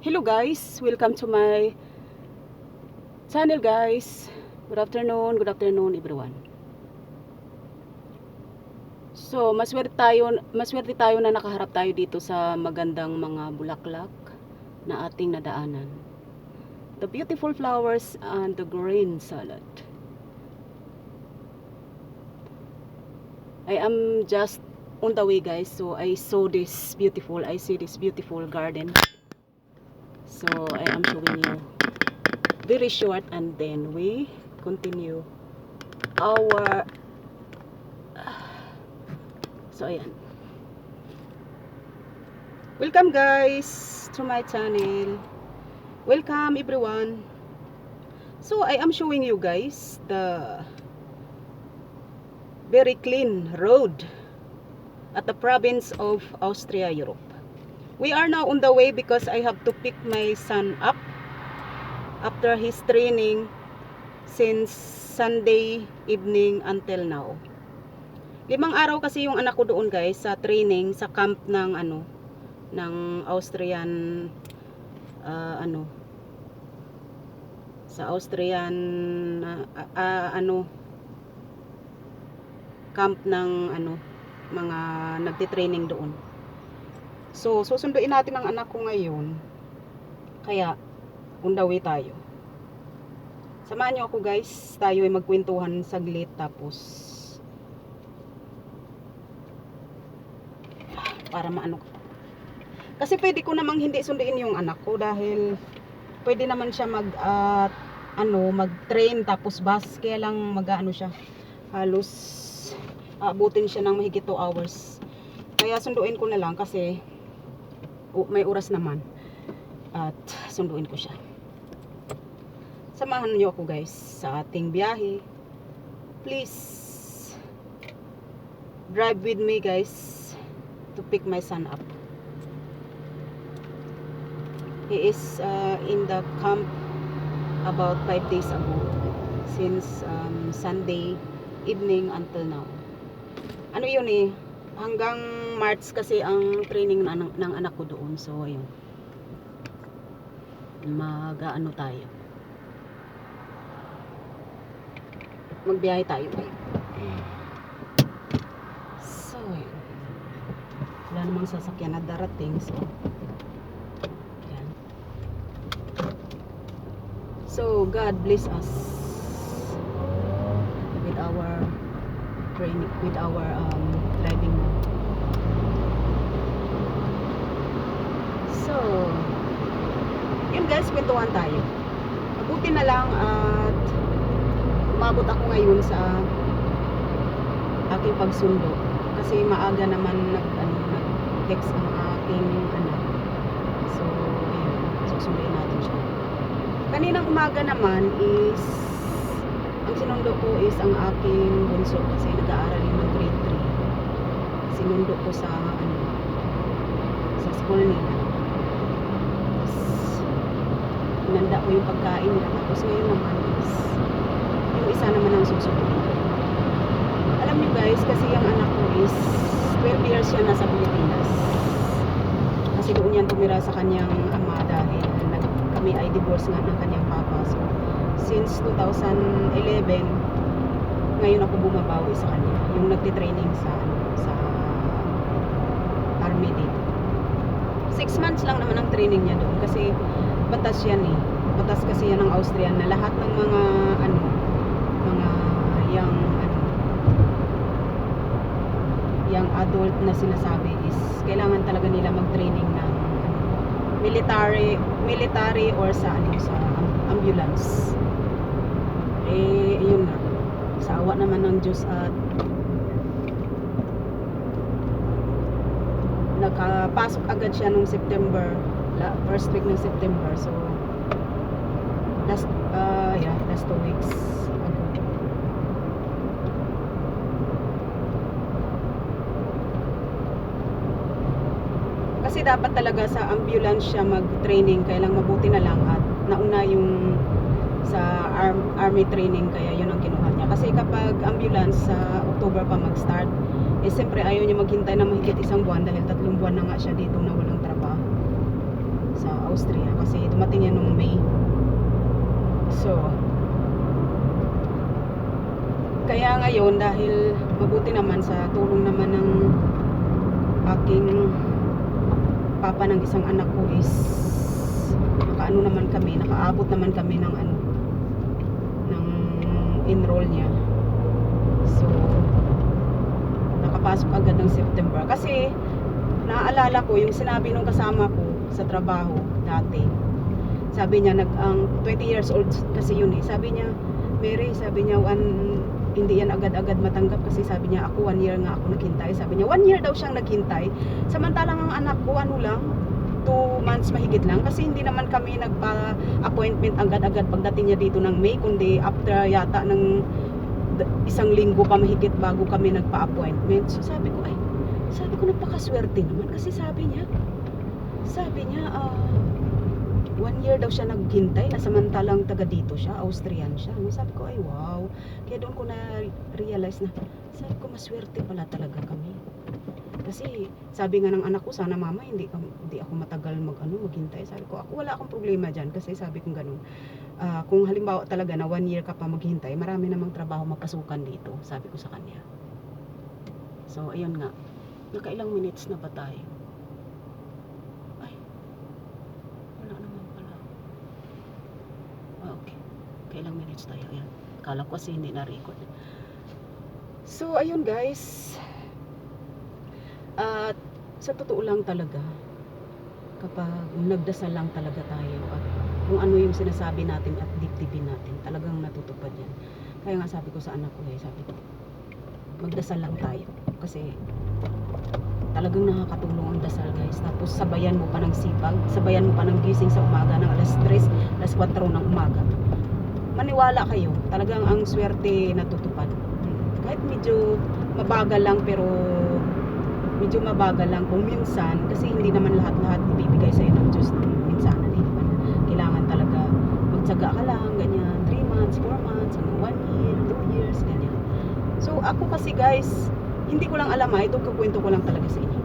Hello guys, welcome to my channel guys. Good afternoon, good afternoon everyone. So, maswerte tayo, maswerte tayo na nakaharap tayo dito sa magandang mga bulaklak na ating nadaanan. The beautiful flowers and the green salad. I am just on the way guys, so I saw this beautiful, I see this beautiful garden. So I am showing you very short and then we continue our So ayan. Welcome guys to my channel. Welcome everyone. So I am showing you guys the very clean road at the province of Austria, Europe. We are now on the way because I have to pick my son up after his training since Sunday evening until now. Limang araw kasi yung anak ko doon guys sa training sa camp ng ano ng Austrian ah, ano sa Austrian ah, ah, ano camp ng ano mga nagte-training doon. So, susunduin natin ang anak ko ngayon. Kaya, way tayo. Samahan niyo ako guys. Tayo ay magkwentuhan saglit tapos para maano ko. Kasi pwede ko namang hindi sunduin yung anak ko dahil pwede naman siya mag ah, ano, mag-train tapos bus kaya lang mag-ano siya. Halos aabutin siya ng mahigit 2 hours. Kaya sunduin ko na lang kasi may oras naman. At sunduin ko siya. Samahan niyo ako guys sa ating biyahe. Please drive with me guys to pick my son up. He is uh, in the camp about 5 days ago since um, Sunday evening until now. Ano yun eh, hanggang March kasi ang training ng, ng anak ko doon. So, ayun. Mag-ano tayo. Magbiyahe tayo ngayon. So, ayun. Wala namang sasakyan na darating. So, yan. So, God bless us with our training, with our um, driving now. So, yun guys, kwentuhan tayo. Mabuti na lang at umabot ako ngayon sa aking pagsundo. Kasi maaga naman nag, ano, nag-text ang aking anak. So, ayun, susunduin natin siya. Kaninang umaga naman is ang sinundo ko is ang aking bunso kasi nag-aaral yun ng grade 3. Sinundo ko sa ano sa school nila. Tapos, inanda ko yung pagkain nila. Tapos ngayon naman is yung isa naman ang susunod. Alam niyo guys, kasi yung anak ko is 12 years siya nasa Pilipinas. Kasi doon yan tumira sa kanyang ama dahil nag, kami ay divorce nga ng kanyang papa. So, since 2011, ngayon ako bumabawi sa kanya. Yung nagtitraining sa, sa army dito. Six months lang naman ang training niya doon kasi batas yan eh. Batas kasi yan ng Austrian na lahat ng mga ano, mga young ano, young adult na sinasabi is kailangan talaga nila mag-training ng ano, military military or sa ano sa am- ambulance. Eh yun nga. Sa awa naman ng Diyos at nakapasok agad siya nung September first week ng September so last uh, yeah last two weeks ago kasi dapat talaga sa ambulance siya mag-training kaya lang mabuti na lang at nauna yung sa arm, army training kaya yun ang kinuha niya. Kasi kapag ambulance sa October pa mag-start eh siyempre ayaw niya maghintay na mahigit isang buwan dahil tatlong buwan na nga siya dito na walang sa Austria kasi dumating yan nung May. So, kaya ngayon dahil mabuti naman sa tulong naman ng aking papa ng isang anak ko is nakaano naman kami, nakaabot naman kami ng ano ng enroll niya. So, nakapasok agad ng September. Kasi, naaalala ko yung sinabi nung kasama ko sa trabaho dati. Sabi niya, nag, ang 20 years old kasi yun eh. Sabi niya, Mary, sabi niya, one, hindi yan agad-agad matanggap kasi sabi niya, ako one year nga ako naghintay. Sabi niya, one year daw siyang naghintay. Samantalang ang anak ko, ano lang, two months mahigit lang kasi hindi naman kami nagpa-appointment agad-agad pagdating niya dito ng May kundi after yata ng isang linggo pa mahigit bago kami nagpa-appointment. So sabi ko ay sabi ko napakaswerte naman kasi sabi niya sabi niya ah, one year daw siya naghintay na samantalang taga dito siya, Austrian siya. No, sabi ko ay wow. Kaya doon ko na realize na sabi ko maswerte pala talaga kami. Kasi sabi nga ng anak ko, sana mama hindi, ka, hindi ako matagal mag, ano, maghintay. Sabi ko, ako wala akong problema dyan kasi sabi ko ganun. Ah, kung halimbawa talaga na one year ka pa maghintay, marami namang trabaho mapasukan dito, sabi ko sa kanya. So, ayun nga. Nakailang minutes na ba tayo? Ay, wala naman pala. Ah, okay. Kailang minutes tayo? Ayan. Kala ko kasi hindi na-record. So, ayun guys. At sa totoo lang talaga, kapag nagdasal lang talaga tayo at kung ano yung sinasabi natin at dibdibin natin, talagang natutupad yan. Kaya nga sabi ko sa anak ko eh, sabi ko, magdasal lang tayo. Kasi talagang nakakatulong ang dasal guys. Tapos sabayan mo pa ng sipag, sabayan mo pa ng gising sa umaga ng alas 3, alas 4 ng umaga. Maniwala kayo, talagang ang swerte natutupad. Kahit medyo mabagal lang pero medyo mabagal lang kung minsan kasi hindi naman lahat-lahat ibibigay sa'yo ng Diyos minsan. Hindi naman kailangan talaga magtsaga ka lang ganyan. 3 months, 4 months hanggang 1 year, 2 years ganyan. So ako kasi guys hindi ko lang alam ha ito kukwento ko lang talaga sa inyo.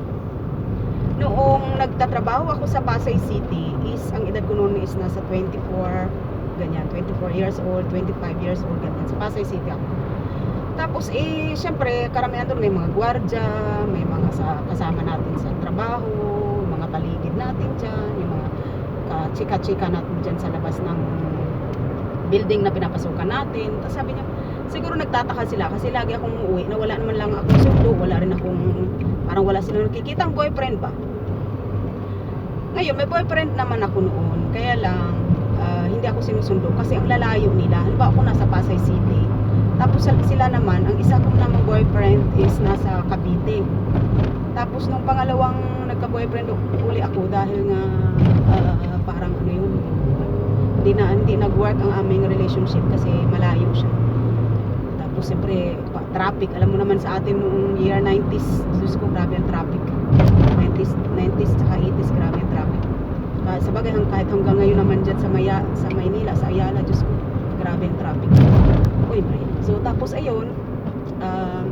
Noong nagtatrabaho ako sa Pasay City is ang edad ko noon is nasa 24 ganyan 24 years old 25 years old ganyan sa Pasay City ako tapos eh, syempre, karamihan doon may mga gwardya, may mga sa, kasama natin sa trabaho, mga paligid natin dyan, yung mga ka-chika-chika natin dyan sa labas ng building na pinapasukan natin. Tapos sabi niya, siguro nagtataka sila kasi lagi akong uuwi na wala naman lang akong sundo, wala rin akong, parang wala silang nakikitang boyfriend ba. Ngayon, may boyfriend naman ako noon, kaya lang, ako sinusundo kasi ang lalayo nila. Halimbawa ako nasa Pasay City, tapos sila- naman, ang isa kong namang boyfriend is nasa Cavite. Tapos nung pangalawang nagka-boyfriend uli ako dahil nga ah, parang ano yun, hindi na hindi nag-work ang aming relationship kasi malayo siya. Tapos siyempre, traffic. Alam mo naman sa atin noong year 90s, Diyos ko, grabe ang traffic. 90s, 90s tsaka 80s, grabe ang traffic. Uh, sa bagay, hang, kahit hanggang ngayon naman dyan sa, Maya, sa Maynila, sa Ayala, Diyos ko, grabe ang traffic. Uy, Maria. So, tapos ayun, um,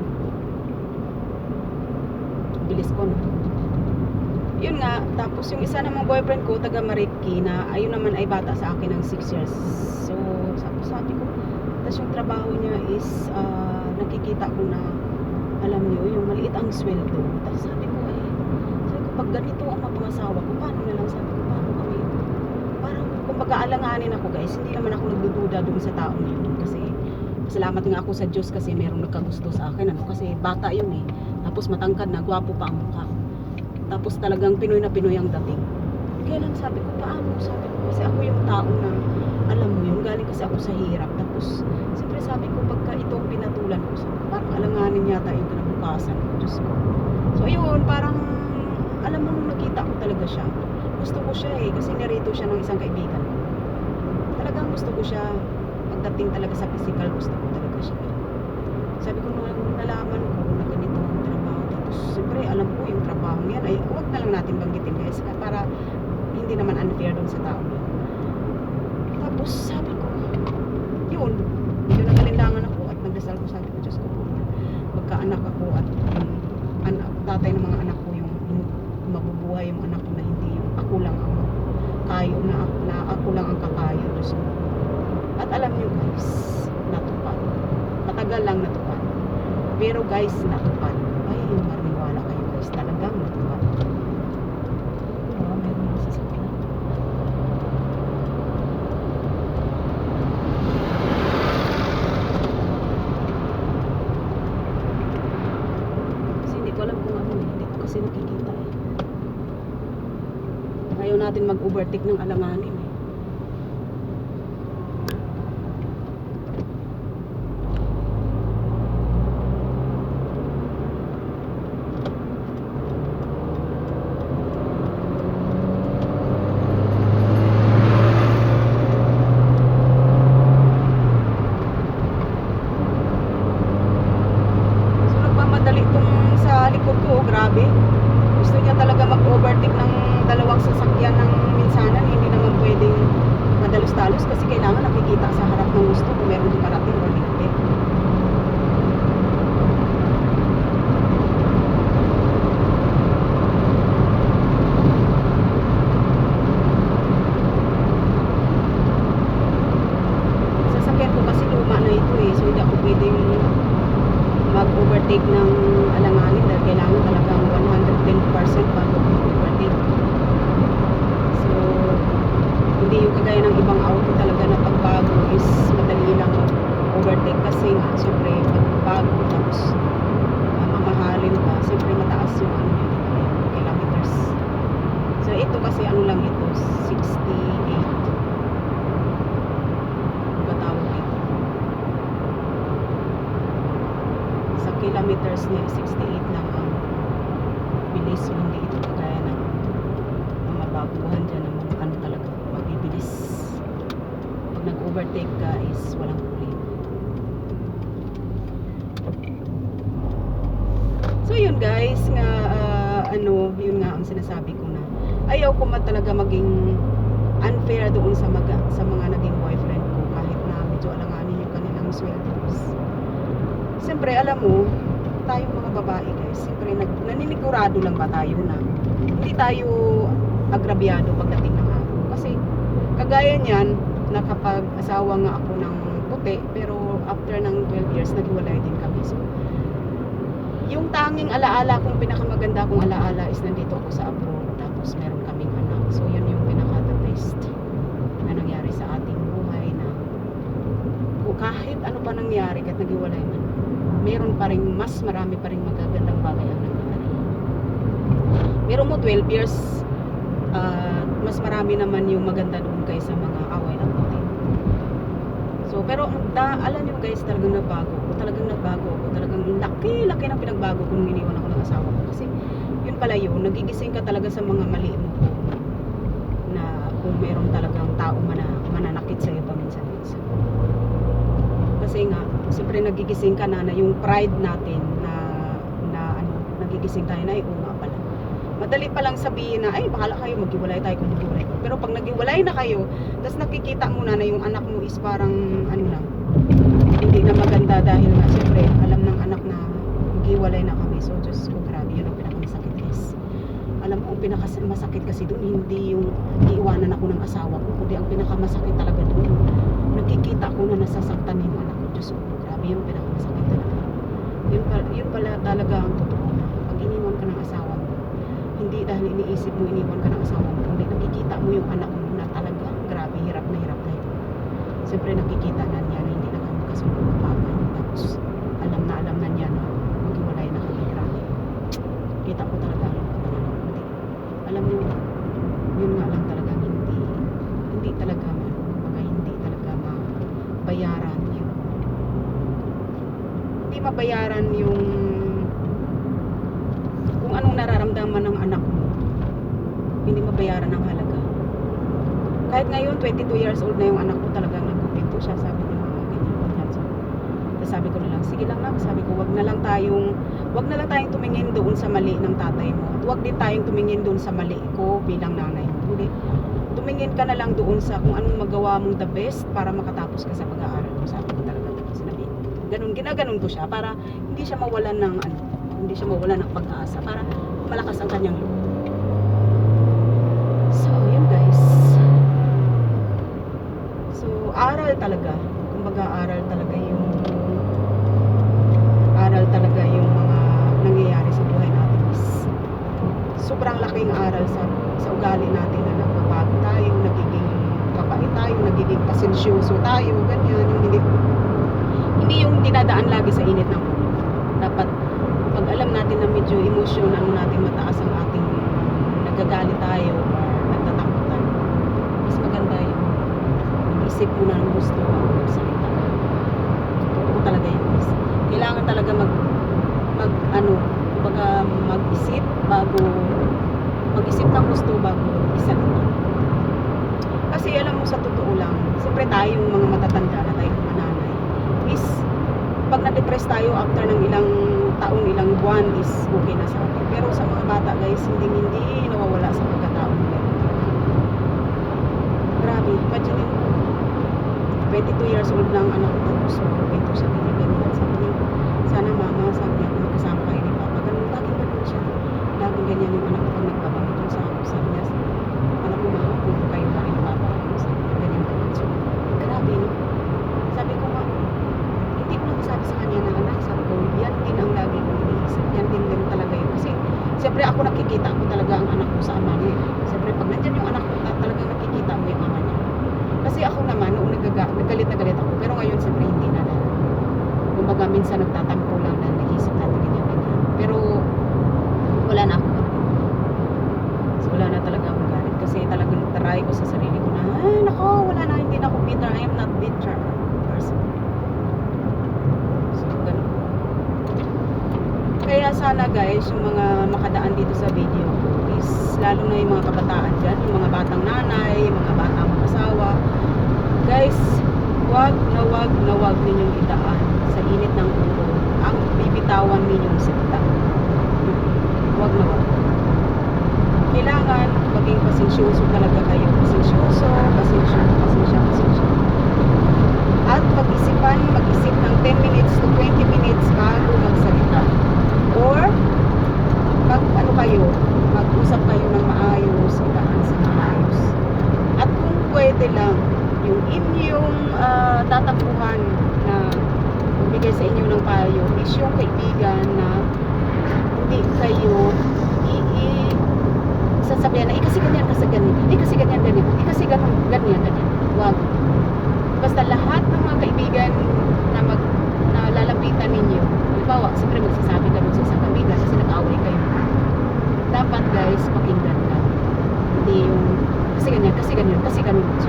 bilis ko, no? Yun nga, tapos yung isa namang boyfriend ko, taga Marikina, ayun naman ay bata sa akin ng 6 years. So, sabi, sabi ko, tapos yung trabaho niya is, ah, nakikita ko na, alam niyo, yung maliit ang sweldo. Tapos sabi ko, eh, sabi ko, pag ganito ang mapangasawa ko, paano na lang, sabi ko, kumbaga alanganin ako guys, hindi naman ako nagdududa dun sa taong yun. Kasi, salamat nga ako sa Diyos kasi merong nagkagusto sa akin, ano, kasi bata yun eh. Tapos matangkad na, gwapo pa ang mukha. Tapos talagang Pinoy na Pinoy ang dating. Kaya lang sabi ko, paano? Sabi ko, kasi ako yung tao na, alam mo yun, galing kasi ako sa hirap. Tapos, siyempre sabi ko, pagka ito ang pinatulan ko, sabi ko, parang alanganin yata yung kinabukasan ko, Diyos ko. So, ayun, parang, alam mo, nakita ko talaga siya, gusto ko siya eh, kasi narito siya ng isang kaibigan ko. Talagang gusto ko siya, pagdating talaga sa physical, gusto ko talaga siya. Sabi ko, nung nalaman ko na ganito ang trabaho, tapos, siyempre, alam ko yung trabaho yan, ay, huwag na lang natin banggitin guys, para hindi naman unfair doon sa tao yun. Tapos sabi ko, yun, medyo nagalindangan ako at nagdasal ko sabi ko, Diyos ko, magkaanak ako at yung anak, tatay ng mga anak ko yung, yung mabubuhay yung anak ko na hindi yung tayo na, na ako lang ang kakayo. Ko. At alam nyo guys, natupad. Matagal lang natupad. Pero guys, natupad. Ay, maniwala kayo guys. Talagang natupad. Oo, meron yung sasakyan. Kasi hindi ko alam kung ano eh. Hindi ko kasi nakikita eh. Ayaw natin mag-overtake ng alanganin eh. So nagmamadali itong sa likod ko, oh, grabe. Gusto niya talaga mag-overtake ng dalawang sasakyan ng minsanan. Hindi naman pwedeng madalos-dalos kasi kailangan nakikita sa harap ng gusto kung meron dumarating o hindi. Sasakyan ko kasi luma na ito eh. So hindi ako pwedeng mag-overtake ng alanganin dahil kailangan talagang 110% bago mag-overtake. So, hindi yung kagaya ng ibang auto talaga na pagbago is madali lang mag-overtake kasi nga, syempre, pagbago tapos uh, mamahalin pa, syempre mataas yung ano yun, yung kilometers. So, ito kasi ano lang ito, 68. Ano ba tawag dito? sa kilometers niya 68 lang ang bilis hindi ito kagaya ng mga baguhan dyan ng mga ano talaga mabibilis. Pag nag-overtake ka is walang huli so yun guys nga ah, ano yun nga ang sinasabi ko na ayaw ko ma talaga maging unfair doon sa, mga sa mga naging boyfriend ko kahit na medyo alanganin yung kanilang sweldos Siyempre, alam mo, tayong mga babae guys, siyempre nag, naninigurado lang ba tayo na hindi tayo agrabyado pagdating ng araw. Kasi kagaya niyan, nakapag-asawa nga ako ng puti, pero after ng 12 years, naghiwalay din kami. So, yung tanging alaala kong pinakamaganda kong alaala is nandito ako sa abroad, tapos meron kaming anak. So, yun yung pinaka-the best na nangyari sa ating buhay na kahit ano pa nangyari kahit naghiwalay man meron pa rin mas marami pa rin magagandang bagay ang nangyari pero mo 12 years ah, mas marami naman yung maganda doon kaysa mga away at puti so pero da, alam nyo guys talagang nagbago ako talagang nagbago ako talagang laki laki ng pinagbago ko nung iniwan ako ng asawa ko. Kasi yun pala yun nagigising ka talaga sa mga mali mo na kung meron talagang tao mana, mananakit sa iyo paminsan-minsan. Kasi nga siyempre nagigising ka na na yung pride natin na na ano nagigising tayo na ay oo nga pala madali pa lang sabihin na ay bahala kayo maghiwalay tayo kung maghiwalay pero pag naghiwalay na kayo tapos nakikita mo na na yung anak mo is parang ano lang hindi na maganda dahil nga siyempre alam ng anak na maghiwalay na kami. So Diyos ko grabe yun ang pinakamasakit guys. Alam mo ang pinakamasakit kasi doon hindi yung iiwanan ako ng asawa ko kundi ang pinakamasakit talaga doon nakikita ko na nasasaktan yung anak ko. Diyos ko yung pinakamasakit talaga yun, pa, yun pala talaga ang totoo. Pag iniwan ka ng asawa mo hindi dahil iniisip mo iniwan ka ng asawa mo kundi nakikita mo yung anak mo na talaga grabe hirap na hirap na ito siyempre nakikita na niya na hindi na kami magkasundo ng papa tapos alam na alam na niya na maghiwalay na kami grabe kita ko talaga yung pagkanan hindi alam mo yun nga lang talaga hindi hindi talaga ma mga hindi talaga mabayaran yung hindi mabayaran yung kung anong nararamdaman ng anak mo hindi mabayaran ng halaga. Kahit ngayon 22 years old na yung anak ko talagang nagpupinto siya sabi ko mga ganyan ganyan. So, tapos sabi ko na lang sige lang na sabi ko wag na lang tayong wag na lang tayong tumingin doon sa mali ng tatay mo. At wag din tayong tumingin doon sa mali ko bilang nanay hindi tumingin ka na lang doon sa kung anong magawa mong the best para makatapos ka sa pag-aaral mo sabi ko talaga sinabi ganun ginaganon ko siya para hindi siya mawalan ng ano hindi siya mawalan ng pag-asa para malakas ang kanyang loob talaga. Kumbaga aral talaga yung aral talaga yung mga nangyayari sa buhay natin is sobrang laking aral sa sa ugali natin na nagbabago tayo, nagiging kapait tayo, nagiging pasensyoso tayo, ganyan, yung hindi hindi yung dinadaan lagi sa init ng ulo. Dapat pag alam natin na medyo emosyon ano natin mataas ang ating nagagalit tayo or nagtatampo tayo. Mas maganda yung isip mo na gusto bago magsalita. Totoo talaga yun guys. Kailangan talaga mag mag ano, kumbaga mag-isip bago mag-isip ng gusto bago isalita. Kasi alam mo sa totoo lang, siyempre tayong mga matatanda na tayong mga nanay is pag na-depress tayo after ng ilang taong, ilang buwan is okay na sa atin. Pero sa mga bata guys, hindi hindi nawawala sa pagkatao nila. Grabe, imagine mo. 22 years old na ang anak ko tapos so, ito sa kanya ganyan. Sabi niya, sana mama, sabi niya, kung magkasama kayo ni Papa, ganun, laging ganun siya. Laging ganyan yung anak ko pag nagbabanggit yung sa akin. Sabi niya, anak ko mama, kung kayo pa rin ni Papa, ano, sabi niya, ganyan, ganyan. So, grabe, no? Sabi ko, ma, hindi ko nasabi sa kanya na anak, sabi ko, yan din ang lagi kong iniisip. Yan din din talaga yun. Kasi, siyempre ako nakikita ko talaga ang anak ko sa ama niya. Siyempre, pag nandyan yung anak ko, ta- talagang nakikita mo yung ama niya. Kasi ako naman, noong nagaga, nagalit na galit ako, pero ngayon siyempre hindi na dahil. Kumbaga, minsan nagtatampo lang na naisip natin ganyan, ganyan. Pero, wala na ako. So, wala na talaga akong galit. Kasi talagang taray ko sa sarili ko na, ay, nako, wala na, hindi na ako bitter. I am not bitter person. So, ganun. Kaya sana guys, yung mga makadaan dito sa video is lalo na yung mga kabataan dyan, yung mga batang nanay, yung mga batang asawa. Guys, wag na wag na wag ninyong idaan sa init ng ulo ang bibitawan ninyong salita. Wag na wag. Kailangan maging pasensyoso talaga kayo. Pasensyoso, pasensya, pasensya, pasensya. At pag-isipan, mag-isip ng 10 minutes to 20 minutes bago magsalita. Or, mag ano kayo, mag-usap kayo ng maayos, idaan sa maayos. At kung pwede lang, yung inyong ah, tatakbuhan na bigay sa inyo ng payo is yung kaibigan na hindi kayo i sasabihan na, eh kasi ganyan, kasi ganyan, eh kasi ganyan, ganyan, eh kasi ganyan, ganyan, ganyan. Wag. Basta lahat ng mga kaibigan na mag na lalapitan ninyo, halimbawa, siyempre magsasabi ka dun sa isang kaibigan kasi nag-away kayo. Dapat guys, pakinggan ka. Hindi yung, kasi ganyan, kasi ganyan, kasi ganun. So,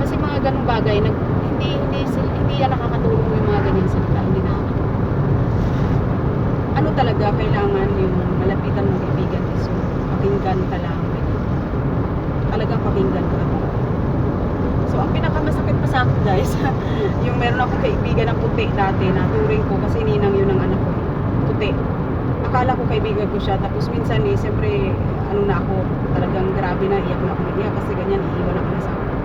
kasi mga ganung bagay, nag, hindi, hindi, hindi yan nakakatulong yung mga ganyan salita, hindi nakakatulong. Ano talaga, kailangan yung malapitan mong kaibigan is yung pakinggan ka lang. ganyan. Talagang pakinggan ka. So, ang pinakamasakit pa sa akin, guys, yung meron akong kaibigan na puti dati, na turing ko kasi ninang yun ang anak ko. Puti. Akala ko kaibigan ko siya, tapos minsan eh, siyempre, ano na ako, talagang grabe na, iyak na ako ng iyak kasi ganyan, iiwan ako na sa akin.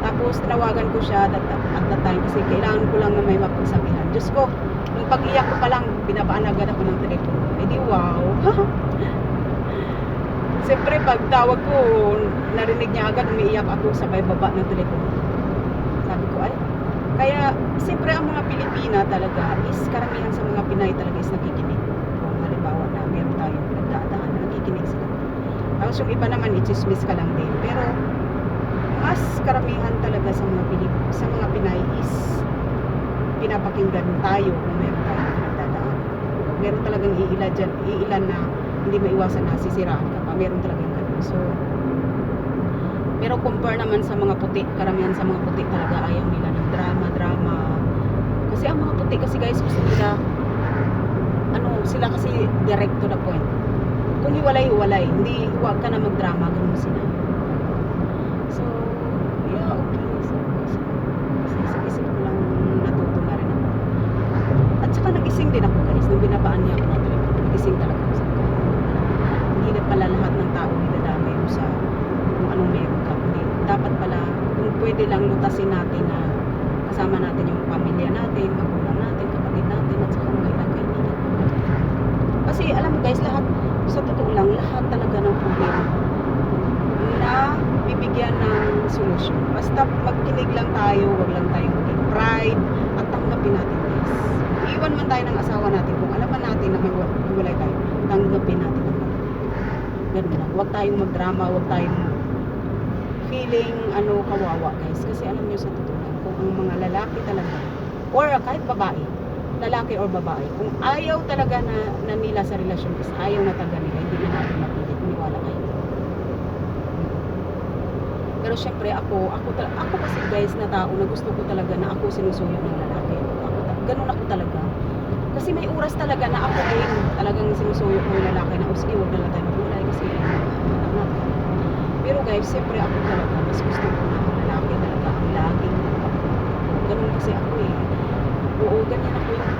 Tapos, tinawagan ko siya at, at that time kasi kailangan ko lang na may mapagsabihan. Diyos ko, nung pag-iyak ko pa lang, binabaan agad ako ng telepono. Eh di wow. Siyempre, pag tawag ko, narinig niya agad, umiiyak ako sabay baba ng telepono. Kaya, siyempre ang mga Pilipina talaga is karamihan sa mga Pinay talaga is nakikinig. Kung halimbawa na meron tayong pinagdadaan na nakikinig sila. Tapos yung iba naman, i-chismis ka lang din. Pero, mas karamihan talaga sa mga Pilip, sa mga Pinay is pinapakinggan tayo kung meron tayong pinagdadaan. Meron talagang iilan dyan, iilan na hindi maiwasan na sisiraan ka pa. Meron talagang ganun. So, pero compare naman sa mga puti, karamihan sa mga puti talaga ayaw nila ng drama, drama. Kasi ang mga puti kasi guys, gusto nila, ano, sila kasi direct to the point. Kung hiwalay, hiwalay. Hindi, huwag ka na magdrama, ganun sila. So, yeah, okay. So, so, kasi isip-isip ko lang natuto na rin ako. At saka nagising din ako guys, nung binabaan niya ako ng telepono. Nagising talaga ako sa Hindi na pala lahat ng tao idadamay mo sa kung anong meron ka. Hindi. Dapat pala, kung lutasin natin na kasama natin yung pamilya natin, magulang natin, kapatid natin, at saka mga ilang kaibigan. Kasi alam mo guys, lahat, sa totoo lang, lahat talaga ng problema na bibigyan ng solusyon. Basta magkinig lang tayo, wag lang tayong maging pride at tanggapin natin guys. Iwan man tayo ng asawa natin kung alam man natin na may wa- hiwalay tayo, tanggapin natin ang Ganun lang. Huwag tayong magdrama, huwag tayong feeling ano kawawa guys. Kasi alam niyo sa totoo lang, kung ang mga lalaki talaga, or kahit babae, lalaki or babae, kung ayaw talaga na, na nila sa relasyon is ayaw na talaga nila, hindi na natin mapilit, maniwala kayo. Pero syempre ako, ako, ako kasi guys na tao na gusto ko talaga na ako sinusuyo ng lalaki. Ako, ganun ako talaga. Kasi may oras talaga na ako din talagang sinusuyo ko yung lalaki na, sige, huwag na lang tayo kasi guys, syempre ako talaga, mas gusto ko na ang lalaki talaga ang laging ganun kasi ako eh. Oo, ganyan ako yung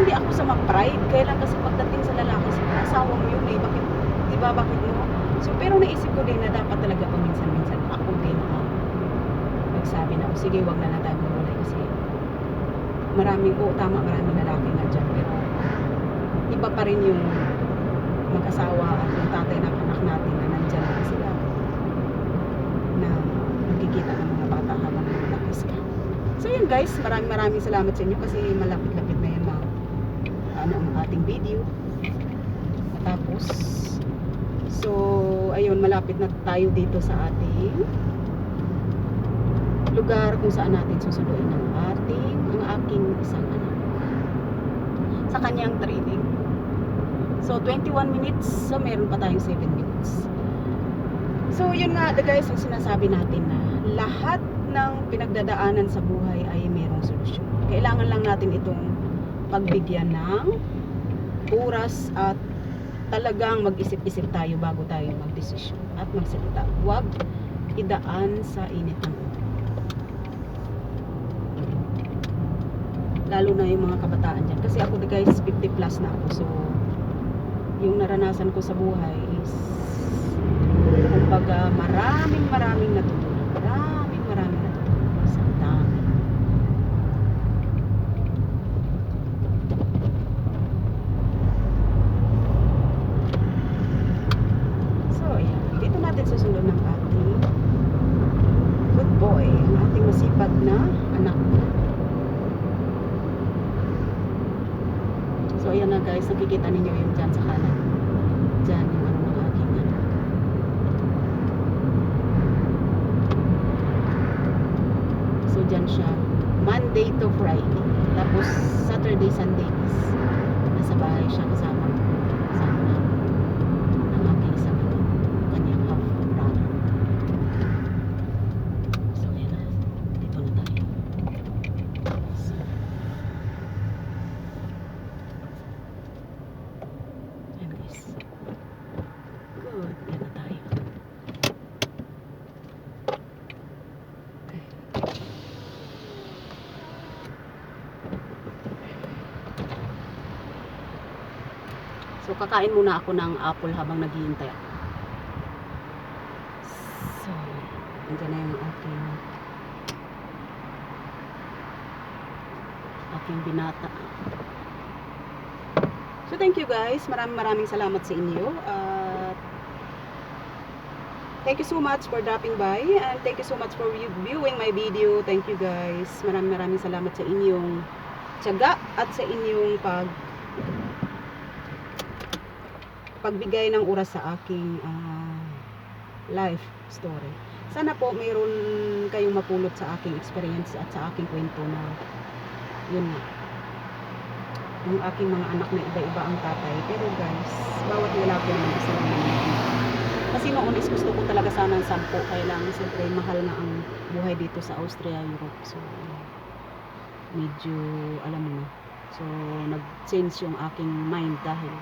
hindi ako sa ma-pride, kaya lang kasi pagdating sa lalaki, sa asawa mo yun eh, bakit, di ba, bakit mo? So, pero naisip ko din na dapat talaga paminsan-minsan ako din ang nagsabi na, "O, sige, wag na tayo magulay kasi maraming, oo, tama, maraming lalaki nga dyan, pero iba pa rin yung mag-asawa at yung tatay ng anak natin na nandyan lang sila na nakikita ng mga bata habang lumalakas ka. So yun guys, maraming maraming salamat sa inyo kasi malapit-lapit na yan mga ano ang ating video. Matapos So, ayun, malapit na tayo dito sa ating lugar kung saan natin susunduin ang ating, ang aking isang anak. Sa kanyang training. So, 21 minutes. So, meron pa tayong 7 minutes. So, yun nga, the guys, ang sinasabi natin na lahat ng pinagdadaanan sa buhay ay merong solusyon. Kailangan lang natin itong pagbigyan ng oras at talagang mag-isip-isip tayo bago tayo magdesisyon at magsalita. Huwag idaan sa init ng ulo. Lalo na yung mga kabataan dyan. Kasi ako guys, 50 plus na ako. So, yung naranasan ko sa buhay is kumbaga maraming maraming natutunan. Maraming maraming natutunan. Sa dami. So, ayan. Dito natin susunod ng ating good boy. Ang ating masipag na anak. So, ayan na guys. Nakikita ninyo yung dyan sa kanan. Dyan yung ano ng aking anak. So, dyan siya. Monday to Friday. Tapos, Saturday, Sunday is nasa bahay siya kasama namin ang aking isang anak, kanyang half brother. So, yan na. Dito na tayo. So, yan guys. Good. Yan na tayo. So, kakain muna ako ng apple habang naghihintay ako. So, andyan na yung aking aking binata. So, thank you guys. Maraming maraming salamat sa inyo. At thank you so much for dropping by. And thank you so much for view- viewing my video. Thank you guys. Maraming maraming salamat sa inyong tiyaga at sa inyong pag pagbigay ng oras sa aking ah, life story. Sana po mayroon kayong mapulot sa aking experience at sa aking kwento na yun nga. Yung aking mga anak na iba-iba ang tatay. Pero guys, bawat isa lang naman ang anak. Kasi noon is gusto ko talaga sana ng sampo. Kaya lang, siyempre, mahal na ang buhay dito sa Austria, Europe. So, medyo, alam mo na. So, nag-change yung aking mind dahil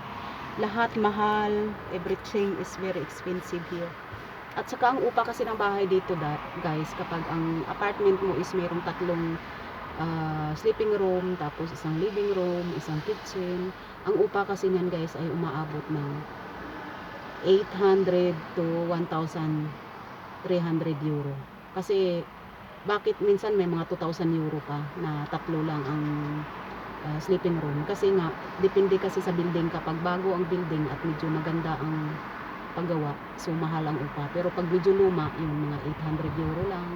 lahat mahal, everything is very expensive here. At saka ang upa kasi ng bahay dito da, guys, kapag ang apartment mo is mayroong tatlong ah, sleeping room, tapos isang living room, isang kitchen. Ang upa kasi niyan guys ay umaabot ng 800 to 1,300 euro. Kasi bakit minsan may mga 2,000 euro pa na tatlo lang ang ah, sleeping room kasi nga depende kasi sa building kapag bago ang building at medyo maganda ang paggawa, so mahal ang upa. Pero pag medyo luma, yung mga 800 euro lang.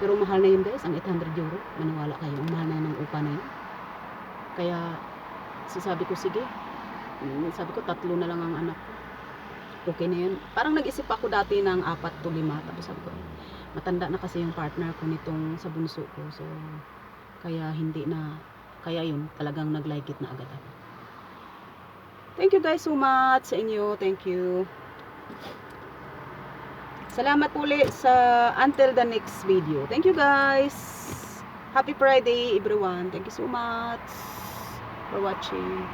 Pero mahal na yun guys, ang 800 euro. Maniwala kayo, ang mahal na ng upa na yun. Kaya, sasabi ko, sige. Mm, Sabi ko, tatlo na lang ang anak. Okay na yun. Parang nag-isip ako dati ng apat to lima. Tapos sabi ko, matanda na kasi yung partner ko nitong sa bunso ko. So, kaya hindi na, kaya yun, talagang nag-like it na agad ako. Thank you guys so much sa inyo. Thank you. Salamat uli sa until the next video. Thank you guys. Happy Friday everyone. Thank you so much for watching.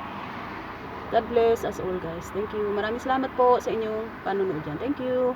God bless us all guys. Thank you. Maraming salamat po sa inyong panonood dyan. Thank you.